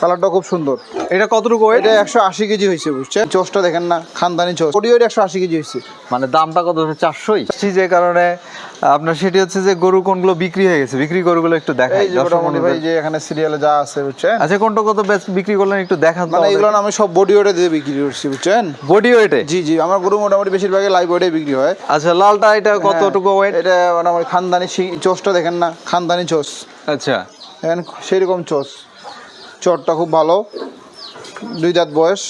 কালারটা খুব সুন্দর। এটা কতটুকু এটা একশো আশি কেজি হয়েছে বুঝছেন? চোষটা দেখেন না খানদানি চোষ। ওটি ওইটা একশো আশি কেজি হয়েছে। মানে দামটা কত চারশোই? যে কারণে আপনার সেটি হচ্ছে যে গরু কোনগুলো বিক্রি হয়ে গেছে। বিক্রি গরুগুলো একটু দেখাই এই যে দর্শক মোটামুটি ভাই যে এখানে সিরিয়ালে যা আছে বুঝছেন? আচ্ছা কোনটা কত বিক্রি করলেন একটু দেখান মানে এগুলো আমি সব বডি ওয়েটে দিয়ে বিক্রি করছি বুঝছেন? বডি ওয়েটে জি জি আমার গরু মোটামুটি বেশিরভাগই লাইভ ওয়েটে বিক্রি হয়। আচ্ছা লালটা এটা কতটুকু ওয়েট হ্যাঁ, এটা মোটামুটি খানদানি শি- চোষটা দেখেন না খানদানি চোষ। আচ্ছা। দেখেন সেরকম চোষ। চটটা খুব ভালো। দুই দাঁত বয়স।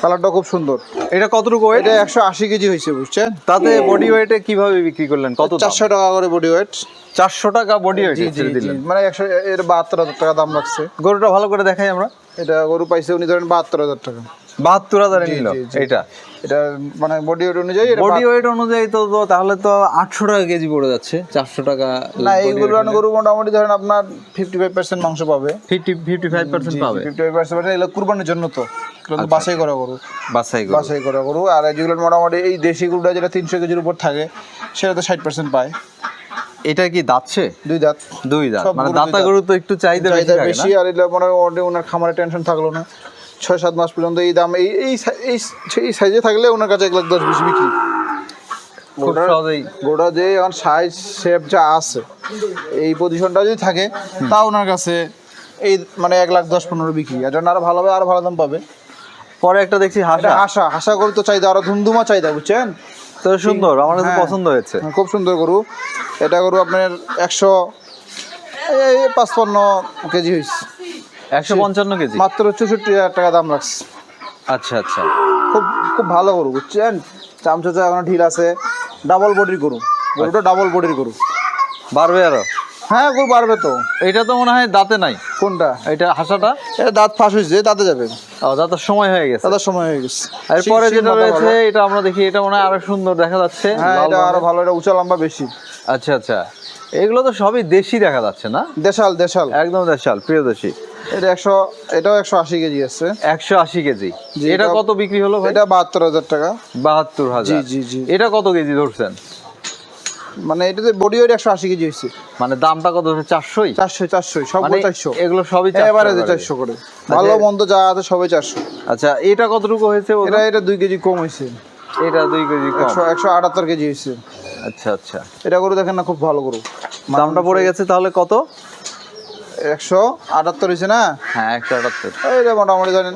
কালারটা খুব সুন্দর। এটা কতটুকু ওয়েট এটা একশো আশি কেজি হয়েছে বুঝছেন? তাতে বডি ওয়েটে কীভাবে বিক্রি করলেন? কত চারশো টাকা করে বডি ওয়েট চারশো টাকা বডি ওয়েট দিলেন। মানে একশো এর বাহাত্তর হাজার টাকা দাম লাগছে গরুটা ভালো করে দেখাই আমরা। এটা গরু পাইছে উনি ধরেন বাহাত্তর হাজার টাকা। বাহাত্তর হাজারে নিল। এটা এটা মানে বডি ওয়েট অনুযায়ী বডি ওয়েট অনুযায়ী তো তাহলে তো আটশো টাকা কেজি পড়ে যাচ্ছে চারশো টাকা না এইগুলো গরু মোটামুটি ধরেন আপনার ফিফটি ফাইভ পার্সেন্ট মাংস পাবে। ফিফটি ফিফটি ফাইভ পার্সেন্ট পাবে। ফিফটি ফাইভ পার্সেন্ট এগুলো কুরবানির জন্য তো। এগুলো তো বাছাই করা গরু। বাসাই গরু। বাছাই করা গরু। আর যেগুলো মোটামুটি এই দেশি গরুটা যেটা তিনশো কেজির উপর থাকে সেটা তো ষাট পার্সেন্ট পায়। এটা কি দাচ্ছে দুই দাঁত। দুই দাঁত। মানে দাতা। গরু তো একটু চাহিদা বেশি আর এটা মোটামুটি ওনার খামারে টেনশন থাকল না। ছয় সাত মাস পর্যন্ত এই দাম এই এই এই সাইজে থাকলে ওনার কাছে এক লাখ দশ বিশ বিক্রি। গোটা যে এখন সাইজ শেপ যা আছে এই পজিশনটা যদি থাকে তা ওনার কাছে এই মানে এক লাখ দশ পনেরো বিক্রি। আর জন্য আরও ভালো হবে আরও ভালো দাম পাবে। পরে একটা দেখছি হাসা। আশা আশা করি তো চাহিদা আরও ধুমধুমা চাহিদা বুঝছেন? তো সুন্দর আমার কাছে হ্যাঁ। পছন্দ হয়েছে। হ্যাঁ, খুব সুন্দর গরু। এটা গরু আপনার একশো এই পাঁচপান্ন কেজি হয়েছে একশো পঞ্চান্ন কেজি? মাত্র চৌষট্টি হাজার টাকা দাম লাগছে আচ্ছা আচ্ছা। খুব খুব ভালো গরু বুঝছেন? চামচা এখনও ঢিল আছে। ডাবল বডির গরু। গরুটা ডাবল বডির গরু। বাড়বে আরও? হ্যাঁ গরু পারবে তো। এটা তো মনে হয় দাঁতে নাই। কোনটা? এটা হাসাটা? এটা দাঁত ফাঁস হয়েছে দাঁতে যাবে। ও দাঁতের সময় হয়ে গেছে। দাদার সময় হয়ে গেছে। এরপরে যেটা রয়েছে এটা আমরা দেখি এটা মনে হয় আরও সুন্দর দেখা যাচ্ছে। হ্যাঁ এটা আরও ভালো এটা উঁচা লম্বা বেশি। আচ্ছা আচ্ছা। এগুলো তো সবই দেশি দেখা যাচ্ছে না? দেশাল দেশাল। একদম দেশাল প্রিয় দেশি। এটা একশো এটাও একশো আশি কেজি আছে। একশো আশি কেজি। এটা কত বিক্রি হলো এটা বাহাত্তর হাজার টাকা। বাহাত্তর জি হাজার। জি জি এটা কত কেজি ধরছেন? মানে এটাতে বডি ওয়েট একশো আশি কেজি হয়েছে। মানে দামটা কত হচ্ছে? চারশোই? চারশো সব মানে চারশো। এগুলো সবই 400 এবারে করে। চারশো করে। ভালো মন্দ যা আছে সবাই চারশো। আচ্ছা এটা কতটুকু হয়েছে এটা এটা দুই কেজি কম হয়েছে। এটা দুই কেজি একশো একশো আটাত্তর কেজি হয়েছে। আচ্ছা আচ্ছা। এটা করে দেখেন না খুব ভালো গরু। দামটা পড়ে গেছে তাহলে কত? একশো আটাত্তর হয়েছে না? হ্যাঁ একশো আটাত্তর। এটা মোটামুটি ধরেন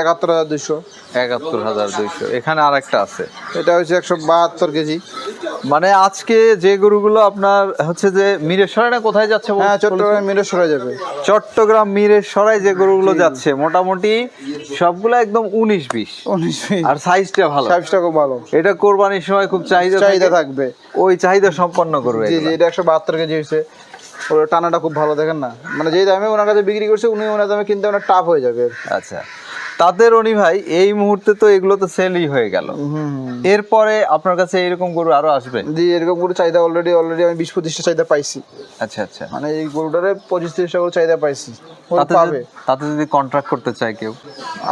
একাত্তর হাজার দুইশো। একাত্তর হাজার দুইশো। এখানে আর একটা আছে। এটা হচ্ছে একশো বাহাত্তর কেজি। মানে আজকে যে গরুগুলো আপনার হচ্ছে যে মিরের না কোথায় যাচ্ছে হ্যাঁ চট্টগ্রামে মিরে যাবে। চট্টগ্রাম মিরের সরাই যে গরুগুলো যাচ্ছে মোটামুটি সবগুলো একদম উনিশ বিশ। উনিশ বিশ। আর সাইজটা ভালো। সাইজটা খুব ভালো। এটা কোরবানির সময় খুব চাহিদা চাহিদা থাকবে। ওই চাহিদা সম্পন্ন করবে জি জি এটা একশো বাহাত্তর কেজি হয়েছে। ওর টানাটা খুব ভালো দেখেন না। মানে যেই দামে ওনার কাছে বিক্রি করছে উনি ওনার দামে কিনতে ওনার টাফ হয়ে যাবে। আচ্ছা। তাতে রনি ভাই এই মুহূর্তে তো এগুলো তো সেলই হয়ে গেল। এরপরে আপনার কাছে এরকম গরু আরও আসবে? জি এরকম গরু চাহিদা অলরেডি অলরেডি আমি বিশ পঁচিশটা চাহিদা পাইছি। আচ্ছা আচ্ছা। মানে এই গরুটারে পঁচিশ তিরিশটা গরু চাহিদা পাইছি। পাবে। তাতে যদি কন্ট্রাক্ট করতে চায় কেউ?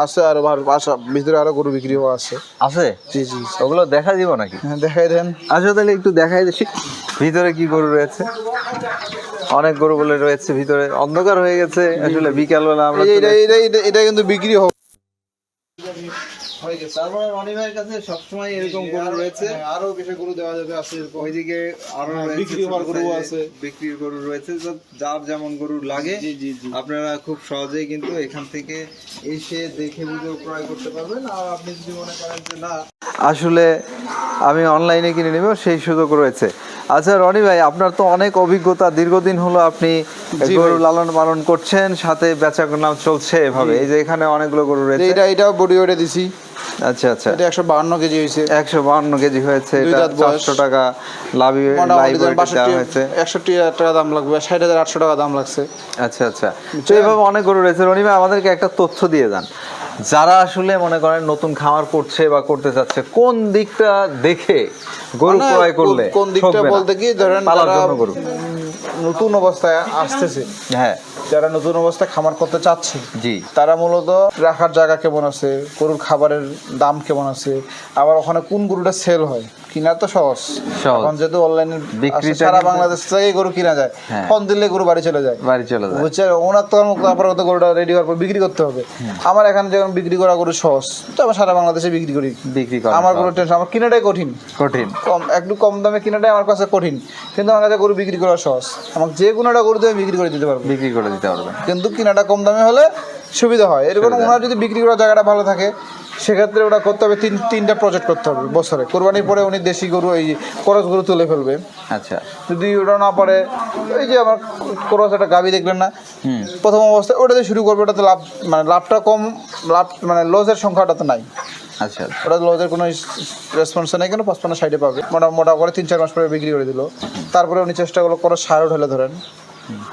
আছে আরও ভালো আশা ভিতরে আরও গরু বিক্রি হওয়া আছে। আছে? জি জি ওগুলো দেখা দিব নাকি? হ্যাঁ দেখাই দেন। আচ্ছা তাহলে একটু দেখাই দেখি। ভিতরে কি গরু রয়েছে? অনেক গরু বলে রয়েছে ভিতরে অন্ধকার হয়ে গেছে। আসলে বিকালবেলা আমরা এটা এটা এটা এটা কিন্তু বিক্রি হবে। হয়ে গেছে। তার মানে রনি ভাইয়ের কাছে সবসময় এরকম গরু রয়েছে। হ্যাঁ, আরও বেশি গরু দেওয়া যাবে আছে। ওইদিকে আরও বিক্রি হওয়ার গরু আছে। বিক্রির গরু রয়েছে। যার যেমন গরু লাগে জি জি জি। আপনারা খুব সহজেই কিন্তু এখান থেকে এসে দেখে বুঝে ক্রয় করতে পারবেন। আর আপনি যদি মনে করেন যে না আসলে আমি অনলাইনে কিনে নেব সেই সুযোগ রয়েছে। আচ্ছা রনি ভাই আপনার তো অনেক অভিজ্ঞতা। দীর্ঘদিন হলো আপনি গরু লালন পালন করছেন সাথে বেচা কেনা চলছে এভাবে। এই যে এখানে অনেকগুলো গরু রয়েছে। এটা এটাও বডি ওয়েটে দিছি। আচ্ছা আচ্ছা। এটা একশো বাহান্ন কেজি হয়েছে। একশো বাহান্ন কেজি হয়েছে। এটা দাঁত বয়স। চারশো টাকা লাভ হয়েছে। একষট্টি হাজার টাকা দাম লাগবে ষাট হাজার আটশো টাকা দাম লাগছে। আচ্ছা আচ্ছা। তো এইভাবে অনেক গরু রয়েছে। রনি ভাই আমাদেরকে একটা তথ্য দিয়ে যান। যারা আসলে মনে করেন নতুন খামার করছে বা করতে চাচ্ছে কোন দিকটা দেখে গরু মানে ক্রয় করলে কোন- কোন দিকটা বলতে কি ধরেন নতুন অবস্থায় আসতেছে। হ্যাঁ। যারা নতুন অবস্থায় খামার করতে চাচ্ছে জি। তারা মূলত রাখার জায়গা কেমন আছে গরুর খাবারের দাম কেমন আছে আবার ওখানে কোন গরুটা সেল হয়? কিনা তো সহজ। এখন যেহেতু অনলাইনে বিক্রিটা সারা বাংলাদেশ থেকে গরু কিনা যায়। হ্যাঁ। ফোন দিলে গরু বাড়ি চলে যায়। বাড়ি চলে যায়। বুঝছেন ওনার তো তারপরে তো গরুটা রেডি হওয়ার পর বিক্রি করতে হবে। আমার এখানে যখন বিক্রি করা গরু সহজ তো আমি সারা বাংলাদেশে বিক্রি করি। বিক্রি করে আমার কোনো টেনশন আমার কিনাটাই কঠিন। কঠিন। কম একটু কম দামে কিনাটাই আমার কাছে কঠিন। কিন্তু আমার কাছে গরু বিক্রি করা সহজ। আমাকে যে কোনোটা গরু দেবে বিক্রি করে দিতে পারব। বিক্রি করে দিতে পারবেন। কিন্তু কিনাটা কম দামে হলে সুবিধা হয়। এরকম ওনার যদি বিক্রি করার জায়গাটা ভালো থাকে সেক্ষেত্রে ওটা করতে হবে তিন তিনটা প্রজেক্ট করতে হবে বছরে। কোরবানির পরে উনি দেশি গরু এই করস গরু তুলে ফেলবে। আচ্ছা। যদি ওটা না পারে এই যে আমার করস একটা গাবি দেখলেন না? প্রথম অবস্থায় ওটা দিয়ে শুরু করবে ওটাতে লাভ মানে লাভটা কম লাভ মানে লসের সংখ্যাটা তো নাই। আচ্ছা ওটা লজের কোনো রেসপন্স নেই কেন? পাঁচপান্ন সাইডে পাবে। মোটা মোটা করে তিন, চার মাস পরে বিক্রি করে দিল। তারপরে উনি চেষ্টা করল, কোনো সার উঠালে ধরেন।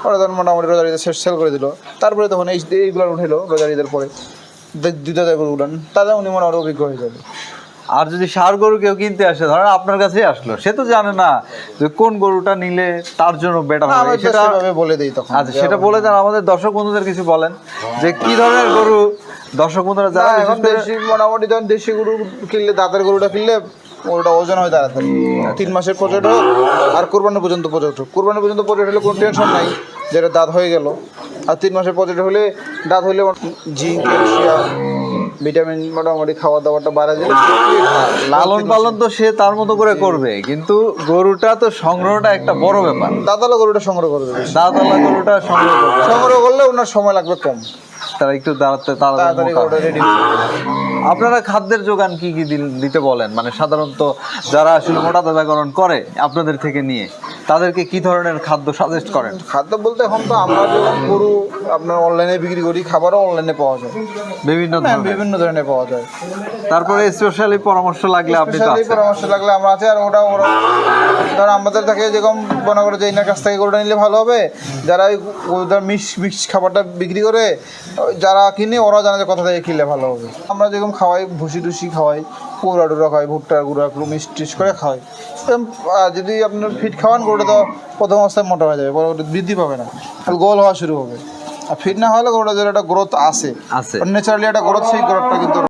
ওরা তখন মোটামুটি রোজারিদের সেল করে দিল। তারপরে তখন এই এইগুলো উঠেলো রোজারিদের পরে। দে- দুইটা দেবের উড়ান তাহলে উনি মোটামুটি অভিজ্ঞ হয়ে যাবে। আর যদি সার গরু কেউ কিনতে আসে ধরেন আপনার কাছেই আসলো সে তো জানে না যে কোন গরুটা নিলে তার জন্য বেটার হবে। সেটা বলে দিই তখন। আচ্ছা সেটা বলে দেন আমাদের দর্শক বন্ধুদের কিছু বলেন যে কি ধরনের গরু দর্শক বন্ধুরা যারা এখন দেশি মোটামুটি যখন দেশি গরু কিনলে দাঁতের গরুটা কিনলে ওটা ওজন হয় তাড়াতাড়ি তিন মাসের প্রজেক্ট হোক আর কোরবানি পর্যন্ত প্রজেক্ট কোরবানি পর্যন্ত প্রজেক্ট হলে কোনো টেনশন নাই যেটা দাঁত হয়ে গেল। আর তিন মাসের প্রজেক্ট হলে দাঁত হলে জিঙ্ক ক্যালসিয়াম ভিটামিন মোটামুটি খাওয়া দাওয়াটা বাড়া দিলে লালন পালন তো সে তার মতো করে করবে কিন্তু গরুটা তো সংগ্রহটা একটা বড় ব্যাপার। দাঁতালো গরুটা সংগ্রহ করবে। দাঁতওয়ালা গরুটা সংগ্রহ করবে। সংগ্রহ করলে ওনার সময় লাগবে কম। তারা একটু দাঁড়াতে তাড়াতাড়ি আপনারা খাদ্যের যোগান কি কি দিতে বলেন? মানে সাধারণত যারা আসলে মোটা তাজাকরণ করে আপনাদের থেকে নিয়ে। তাদেরকে কি ধরনের খাদ্য সাজেস্ট করেন? খাদ্য বলতে এখন তো আমরা যখন গরু আপনার অনলাইনে বিক্রি করি খাবারও অনলাইনে পাওয়া যায়। বিভিন্ন হ্যাঁ ধরনের। বিভিন্ন ধরনের পাওয়া যায়। তারপরে স্পেশালি পরামর্শ লাগলে আপনি তো পরামর্শ লাগলে আমরা আছে আর ওটা ওরা ধর আমাদের থেকে যেরকম মনে করে যে এনার কাছ থেকে গরুটা নিলে ভালো হবে। যারা ওই ধর মিক্স মিক্স খাবারটা বিক্রি করে যারা কিনে ওরা জানে যে কোথা থেকে কিনলে ভালো হবে? আমরা যেরকম খাওয়াই ভুসি টুসি খাওয়াই পুরা টুরা খায় ভুট্টার গুঁড়া একটু মিষ্টিস টিস করে খাওয়াই এরকম, যদি আপনার ফিট খাওয়ান গরুটা তো প্রথম অবস্থায় মোটা হয়ে যাবে বৃদ্ধি পাবে না। তাহলে গোল হওয়া শুরু হবে। আর ফিট না হলে গরুটা যেটা একটা গ্রোথ আসে আছে। ন্যাচারালি একটা গ্রোথ সেই গ্রোথটা কিন্তু